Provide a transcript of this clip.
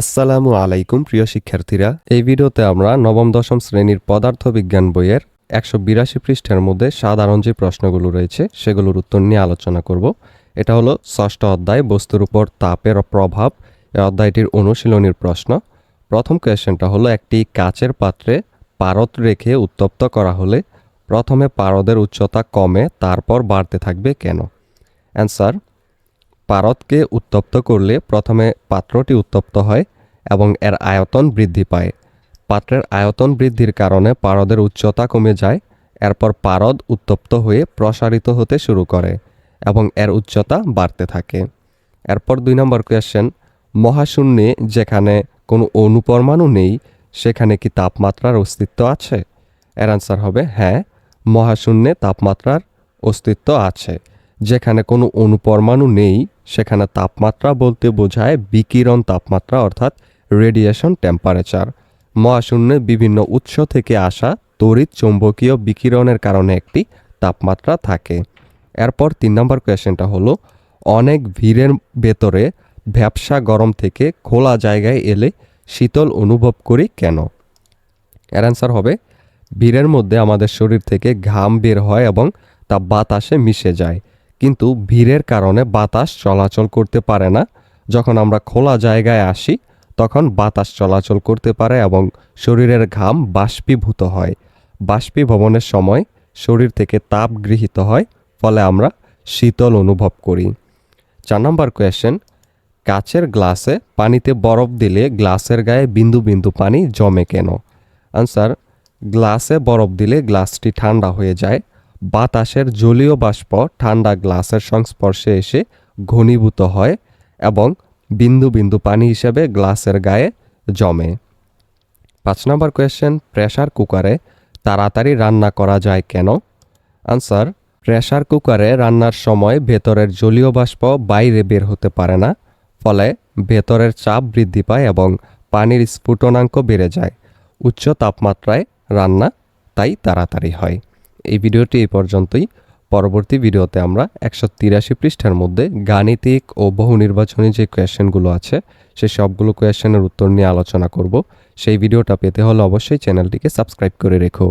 আসসালামু আলাইকুম, প্রিয় শিক্ষার্থীরা। এই ভিডিওতে আমরা নবম, দশম শ্রেণির পদার্থবিজ্ঞান বইয়ের একশো বিরাশি পৃষ্ঠের মধ্যে সাধারণ যে প্রশ্নগুলো রয়েছে, সেগুলোর উত্তর নিয়ে আলোচনা করব। এটা হলো ষষ্ঠ অধ্যায়, বস্তুর উপর তাপের প্রভাব। এই অধ্যায়টির অনুশীলনীর প্রশ্ন। প্রথম কোয়েশ্চেনটা হলো, একটি কাচের পাত্রে পারদ রেখে উত্তপ্ত করা হলে প্রথমে পারদের উচ্চতা কমে, তারপর বাড়তে থাকবে কেন? অ্যান্সার পারদকে উত্তপ্ত করলে প্রথমে পাত্রটি উত্তপ্ত হয় এবং এর আয়তন বৃদ্ধি পায়। পাত্রের আয়তন বৃদ্ধির কারণে পারদের উচ্চতা কমে যায়, এরপর পারদ উত্তপ্ত হয়ে প্রসারিত হতে শুরু করে এবং এর উচ্চতা বাড়তে থাকে। এরপর দুই নম্বর কোয়েশ্চেন মহাশূন্যে যেখানে কোনো অনুপরমাণু নেই, সেখানে কি তাপমাত্রার অস্তিত্ব আছে? এর আনসার হবে হ্যাঁ মহাশূন্যে তাপমাত্রার অস্তিত্ব আছে। যেখানে কোনো অনুপরমাণু নেই সেখানে তাপমাত্রা বলতে বোঝায় বিকিরণ তাপমাত্রা, অর্থাৎ রেডিয়েশন টেম্পারেচার মহাশূন্যের বিভিন্ন উৎস থেকে আসা তড়িৎ চৌম্বকীয় বিকিরণের কারণে একটি তাপমাত্রা থাকে। এরপর তিন নম্বর কোয়েশ্চেনটা হলো, অনেক ভিড়ের ভেতরে ভ্যাবসা গরম থেকে খোলা জায়গায় এলে শীতল অনুভব করি কেন? এর অ্যান্সার হবে, ভিড়ের মধ্যে আমাদের শরীর থেকে ঘাম বের হয় এবং তা বাতাসে মিশে যায়। কিন্তু ভিড়ের কারণে বাতাস চলাচল করতে পারে না। যখন আমরা খোলা জায়গায় আসি, তখন বাতাস চলাচল করতে পারে এবং শরীরের ঘাম বাষ্পীভূত হয়। বাষ্পীভবনের সময় শরীর থেকে তাপ গৃহীত হয়, ফলে আমরা শীতল অনুভব করি। চার নম্বর কোয়েশ্চেন, কাচের গ্লাসে পানিতে বরফ দিলে গ্লাসের গায়ে বিন্দু বিন্দু পানি জমে কেন? আনসার, গ্লাসে বরফ দিলে গ্লাসটি ঠান্ডা হয়ে যায় বাতাসের জলীয় বাষ্প ঠান্ডা গ্লাসের সংস্পর্শে এসে ঘনীভূত হয় এবং বিন্দু বিন্দু পানি হিসেবে গ্লাসের গায়ে জমে। পাঁচ নম্বর কোয়েশ্চেন প্রেশার কুকারে তাড়াতাড়ি রান্না করা যায় কেন? আনসার প্রেশার কুকারে রান্নার সময় ভেতরের জলীয় বাষ্প বাইরে বের হতে পারে না, ফলে ভেতরের চাপ বৃদ্ধি পায় এবং পানির স্ফুটনাঙ্ক বেড়ে যায়। উচ্চ তাপমাত্রায় রান্না তাই তাড়াতাড়ি হয়। এই ভিডিওটি এই পর্যন্তই। পরবর্তী ভিডিওতে আমরা একশো তিরাশি পৃষ্ঠার মধ্যে গাণিতিক ও বহু নির্বাচনী যে কোয়েশ্চেনগুলো আছে, সে সবগুলো কোয়েশ্চেনের উত্তর নিয়ে আলোচনা করব। সেই ভিডিওটা পেতে হলে অবশ্যই চ্যানেলটিকে সাবস্ক্রাইব করে রেখো।